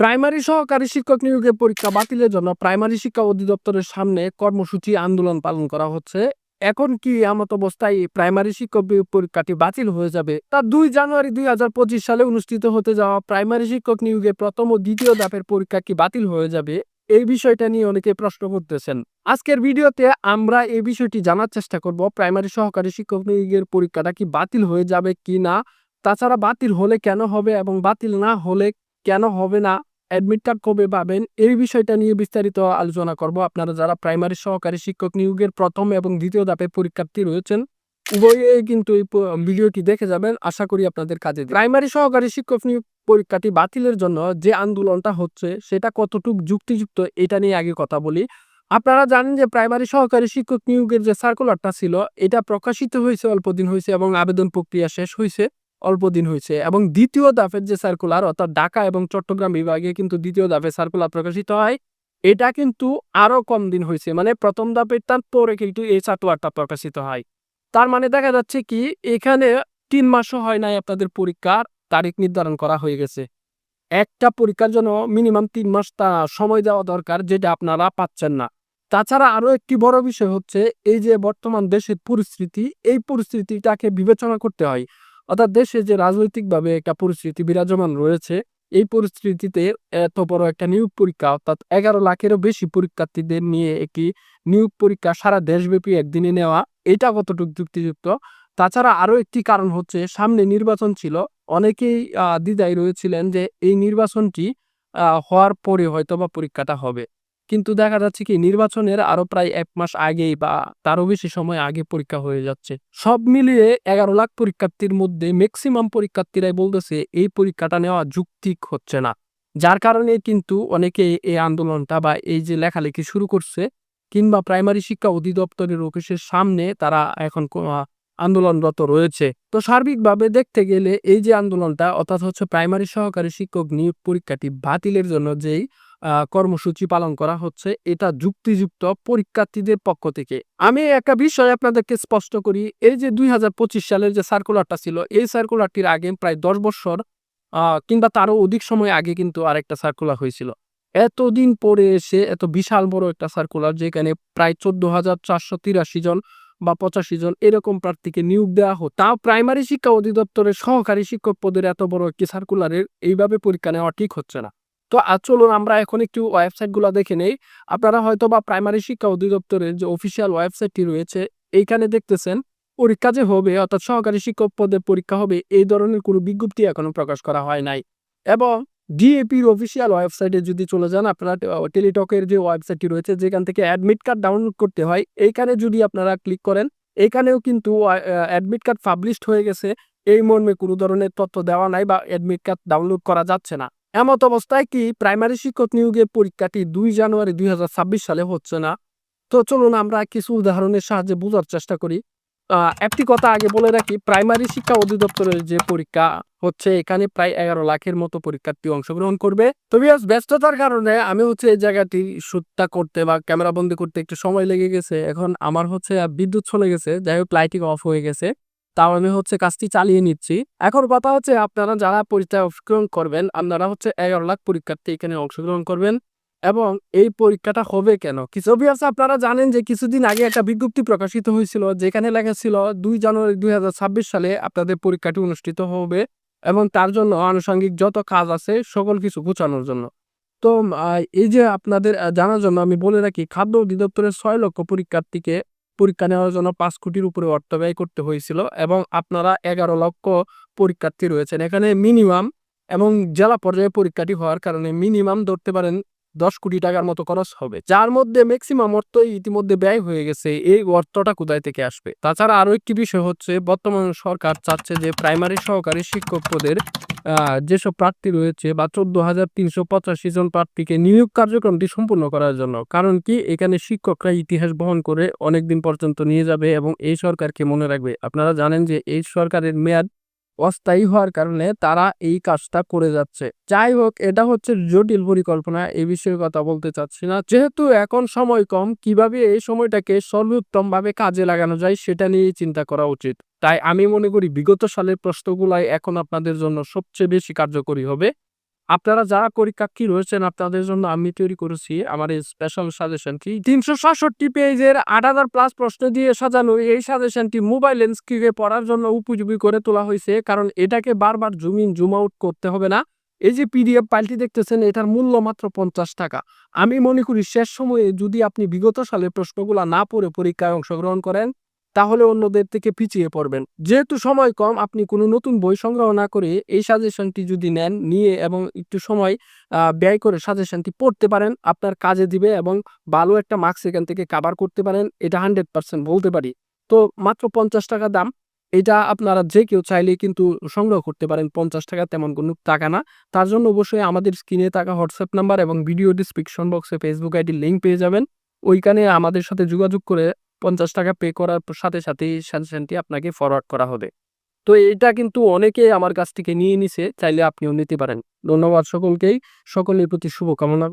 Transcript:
Primary সহকারী শিক্ষক নিয়োগের পরীক্ষা বাতিলের জন্য প্রাইমারি শিক্ষা অধিদপ্তরের সামনে কর্মসূচি আন্দোলন পালন করা হচ্ছে। এখন কি এমত অবস্থায় প্রাইমারি শিক্ষক পরীক্ষাটি বাতিল হয়ে যাবে? তা দুই জানুয়ারি দুই হাজার পঁচিশ সালে অনুষ্ঠিত হতে যাওয়া প্রাইমারি শিক্ষক নিয়োগের প্রথম ও দ্বিতীয় ধাপের পরীক্ষা কি বাতিল হয়ে যাবে? এই বিষয়টা নিয়ে অনেকে প্রশ্ন করতেছেন। আজকের ভিডিওতে আমরা এই বিষয়টি জানার চেষ্টা করব, প্রাইমারি সহকারী শিক্ষক নিয়োগের পরীক্ষাটা কি বাতিল হয়ে যাবে কি না তাছাড়া বাতিল হলে কেন হবে এবং বাতিল না হলে কেন হবে না? অ্যাডমিট কার্ড কবে পাবেন, এই বিষয়টা নিয়ে বিস্তারিত আলোচনা করব। আপনারা যারা প্রাইমারি সহকারী শিক্ষক নিয়োগের প্রথম এবং দ্বিতীয় ধাপে পরীক্ষার্থী রয়েছেন উভয়ে কিন্তু এই ভিডিওটি দেখে যাবেন। আশা করি আপনাদের কাজে প্রাইমারি সহকারী শিক্ষক নিয়োগ পরীক্ষাটি বাতিলের জন্য যে আন্দোলনটা হচ্ছে, সেটা কতটুকু যুক্তিযুক্ত, এটা নিয়ে আগে কথা বলি। আপনারা জানেন যে প্রাইমারি সহকারী শিক্ষক নিয়োগের যে সার্কুলারটা ছিল, এটা প্রকাশিত হয়েছে অল্প দিন হয়েছে এবং আবেদন প্রক্রিয়া শেষ হয়েছে। অল্প দিন হয়েছে। এবং দ্বিতীয় দাফের যে সার্কুলার অর্থাৎ ঢাকা এবং চট্টগ্রাম বিভাগে কিন্তু দ্বিতীয় দাফে সার্কুলার প্রকাশিত হয়। এটা কিন্তু আরও কম দিন হয়েছে। মানে প্রথম ধাপের তার পরে কিন্তু এই সার্কুলারটা প্রকাশিত হয়। তার মানে দেখা যাচ্ছে কি, এখানে তিন মাসও হয় নাই আপনাদের পরীক্ষার, তারিখ নির্ধারণ করা হয়ে গেছে। একটা পরীক্ষার জন্য মিনিমাম তিন মাস তা সময় দেওয়া দরকার, যেটা আপনারা পাচ্ছেন না। তাছাড়া আরও একটি বড় বিষয় হচ্ছে, এই যে বর্তমান দেশের পরিস্থিতি, এই পরিস্থিতিটাকে বিবেচনা করতে হয়। অর্থাৎ দেশে যে রাজনৈতিকভাবে একটা পরিস্থিতি বিরাজমান রয়েছে, এই পরিস্থিতিতে এত বড় একটা নিয়োগ পরীক্ষা, অর্থাৎ এগারো লাখেরও বেশি পরীক্ষার্থীদের নিয়ে একটি নিয়োগ পরীক্ষা সারা দেশব্যাপী একদিনে নেওয়া, এটা কতটুকু যুক্তিযুক্ত? তাছাড়া আরও একটি কারণ হচ্ছে, সামনে নির্বাচন ছিল, অনেকেই দ্বিধায় রয়েছিলেন যে এই নির্বাচনটি হওয়ার পরে হয়তো বা পরীক্ষাটা হবে। কিন্তু দেখা যাচ্ছে কি, নির্বাচনের আরও প্রায় এক মাস আগেই বা তারও বেশি সময় আগে পরীক্ষা হয়ে যাচ্ছে। সব মিলিয়ে এগারো লাখ পরীক্ষার্থীর মধ্যে ম্যাক্সিমাম পরীক্ষার্থীরাই বলতেছে, এই পরীক্ষাটা নেওয়া যুক্তিক হচ্ছে না। যার কারণে কিন্তু অনেকে এই আন্দোলনটা বা এই যে লেখালেখি শুরু করছে, কিংবা প্রাইমারি শিক্ষা অধিদপ্তরের অফিসের সামনে তারা এখন আন্দোলনরত রয়েছে। তো সার্বিকভাবে দেখতে গেলে এই যে আন্দোলনটা, অর্থাৎ হচ্ছে প্রাইমারি সহকারী শিক্ষক নিয়োগ পরীক্ষাটি বাতিলের জন্য যেই কর্মসূচি পালন করা হচ্ছে, এটা যুক্তিযুক্ত পরীক্ষার্থীদের পক্ষ থেকে। আমি একটা বিষয় আপনাদেরকে স্পষ্ট করি, এই যে দুই হাজার পঁচিশ সালের যে সার্কুলারটা ছিল, এই সার্কুলারটির আগে প্রায় দশ বছর কিংবা তারও অধিক সময় আগে কিন্তু আরেকটা সার্কুলার হয়েছিল। এতদিন পরে এসে এত বিশাল বড় একটা সার্কুলার যেখানে প্রায় চোদ্দ হাজার চারশো তিরাশি জন বা পঁচাশি জন এরকম প্রার্থীকে নিয়োগ দেওয়া হোক। তাও প্রাইমারি শিক্ষা অধিদপ্তরের সহকারী শিক্ষক পদের এত বড় একটি সার্কুলারের এইভাবে পরীক্ষা নেওয়া ঠিক হচ্ছে না। তো আজ চলুন আমরা এখন একটু ওয়েবসাইটগুলো দেখে নেই। আপনারা হয়তো বা প্রাইমারি শিক্ষা অধিদপ্তরের যে অফিসিয়াল ওয়েবসাইটটি রয়েছে, এইখানে দেখতেছেন, পরীক্ষা যে হবে, অর্থাৎ সহকারী শিক্ষক পদের পরীক্ষা হবে, এই ধরনের কোনো বিজ্ঞপ্তি এখনও প্রকাশ করা হয় নাই। এবং ডিএপির অফিসিয়াল ওয়েবসাইটে যদি চলে যান, আপনারা টেলিটকের যে ওয়েবসাইটটি রয়েছে, যেখান থেকে অ্যাডমিট কার্ড ডাউনলোড করতে হয়, এইখানে যদি আপনারা ক্লিক করেন এখানেও কিন্তু অ্যাডমিট কার্ড পাবলিশড হয়ে গেছে। এই মর্মে কোনো ধরনের তথ্য দেওয়া নাই বা অ্যাডমিট কার্ড ডাউনলোড করা যাচ্ছে না। এমত অবস্থায় কি প্রাইমারি শিক্ষক নিয়োগের পরীক্ষাটি দুই জানুয়ারি দুই হাজার ছাব্বিশ সালে হচ্ছে না? তো চলুন আমরা কিছু উদাহরণের সাহায্যে বোঝার চেষ্টা করি। একটি কথা আগে বলে রাখি, প্রাইমারি শিক্ষা অধিদপ্তরের যে পরীক্ষা হচ্ছে, এখানে প্রায় এগারো লাখের মতো পরীক্ষার্থী অংশগ্রহণ করবে। তবে ব্যস্ততার কারণে আমি হচ্ছে এই জায়গাটি শুটটা করতে বা ক্যামেরা বন্দি করতে একটু সময় লেগে গেছে। এখন আমার হচ্ছে বিদ্যুৎ চলে গেছে, যাই হোক লাইটিং অফ হয়ে গেছে, তাও আমি হচ্ছে কাজটি চালিয়ে নিচ্ছি। এখন কথা হচ্ছে, আপনারা যারা পরীক্ষায় অংশগ্রহণ করবেন, আপনারা হচ্ছে এগারো লাখ পরীক্ষার্থী এখানে অংশগ্রহণ করবেন। এবং এই পরীক্ষাটা হবে কেন? কিছু অভিয়াস আপনারা জানেন যে কিছুদিন আগে একটা বিজ্ঞপ্তি প্রকাশিত হয়েছিল যেখানে লেখা ছিল দুই জানুয়ারি দুই সালে আপনাদের পরীক্ষাটি অনুষ্ঠিত হবে এবং তার জন্য আনুষঙ্গিক যত কাজ আছে সকল কিছু গোছানোর জন্য। তো এই যে আপনাদের জানার জন্য আমি বলে রাখি, খাদ্য অধিদপ্তরের ছয় লক্ষ পরীক্ষার্থীকে পরীক্ষা নেওয়ার জন্য পাঁচ কোটির উপরে অর্থ ব্যয় করতে হয়েছিল এবং আপনারা এগারো লক্ষ পরীক্ষার্থী রয়েছেন। এখানে মিনিমাম এবং জেলা পর্যায়ে পরীক্ষাটি হওয়ার কারণে মিনিমাম ধরতে পারেন দশ কোটি টাকার মতো খরচ হবে। যার মধ্যে ম্যাক্সিমাম অর্থ ইতিমধ্যে ব্যয় হয়ে গেছে, এই অর্থটা কোথায় থেকে আসবে? তাছাড়া আরও একটি বিষয় হচ্ছে, বর্তমান সরকার চাচ্ছে যে প্রাইমারি সহকারী শিক্ষক পদের যেসব প্রার্থী রয়েছে বা চোদ্দ হাজার তিনশো পঁচাশি জন প্রার্থীকে নিয়োগ কার্যক্রমটি সম্পূর্ণ করার জন্য। কারণ কি? এখানে শিক্ষকরা ইতিহাস বহন করে অনেক দিন পর্যন্ত নিয়ে যাবে এবং এই সরকারকে মনে রাখবে। আপনারা জানেন যে এই সরকারের মেয়াদ অস্থায়ী হওয়ার কারণে তারা এই কাজটা করে যাচ্ছে। যাই হোক, এটা হচ্ছে জটিল পরিকল্পনা এই বিষয়ে কথা বলতে চাচ্ছি না। যেহেতু এখন সময় কম, কীভাবে এই সময়টাকে সর্বোত্তম ভাবে কাজে লাগানো যায় সেটা নিয়ে চিন্তা করা উচিত। তাই আমি মনে করি বিগত সালের প্রশ্নগুলাই এখন আপনাদের জন্য সবচেয়ে বেশি কার্যকরী হবে। আপনারা যারা পরীক্ষার্থী রয়েছেন আপনাদের জন্য আমি তৈরি করেছি, আমার এই স্পেশাল সাজেশনটি তিনশো সাতষট্টি পেজের আট হাজার প্লাস প্রশ্ন দিয়ে সাজানো এই সাজেশনটি মোবাইল লেন্সকে পড়ার জন্য উপযোগী করে তোলা হয়েছে, কারণ এটাকে বারবার জুম ইন জুম আউট করতে হবে না। এই যে পিডিএফ ফাইলটি দেখতেছেন, এটার মূল্য মাত্র পঞ্চাশ টাকা। আমি মনে করি শেষ সময়ে যদি আপনি বিগত সালের প্রশ্নগুলো না পড়ে পরীক্ষায় অংশগ্রহণ করেন তাহলে অন্যদের থেকে পিছিয়ে পড়বেন। যেহেতু সময় কম, আপনি কোনো নতুন বই সংগ্রহ না করে এই সাজেশনটি যদি নেন, নিয়ে এবং একটু সময় ব্যয় করে সাজেশনটি পড়তে পারেন, আপনার কাজে দিবে এবং ভালো একটা মার্কস এখান থেকে কাভার করতে পারেন, এটা হান্ড্রেড পার্সেন্ট বলতে পারি। তো মাত্র পঞ্চাশ টাকা দাম, এটা আপনারা যে কেউ চাইলে কিন্তু সংগ্রহ করতে পারেন, পঞ্চাশ টাকা তেমন কোনো টাকা না। তার জন্য অবশ্যই আমাদের স্ক্রিনে থাকা হোয়াটসঅ্যাপ নাম্বার এবং ভিডিও ডিসক্রিপশন বক্সে ফেসবুক আইডি লিঙ্ক পেয়ে যাবেন। ওইখানে আমাদের সাথে যোগাযোগ করে পঞ্চাশ টাকা পে করার সাথে সাথে সাজেশনটি আপনাকে ফরওয়ার্ড করা হবে। তো এটা কিন্তু অনেকে আমার কাছ থেকে নিয়ে নিছে, চাইলে আপনিও নিতে পারেন। ধন্যবাদ সকলকেই। সকলের প্রতি শুভকামনা।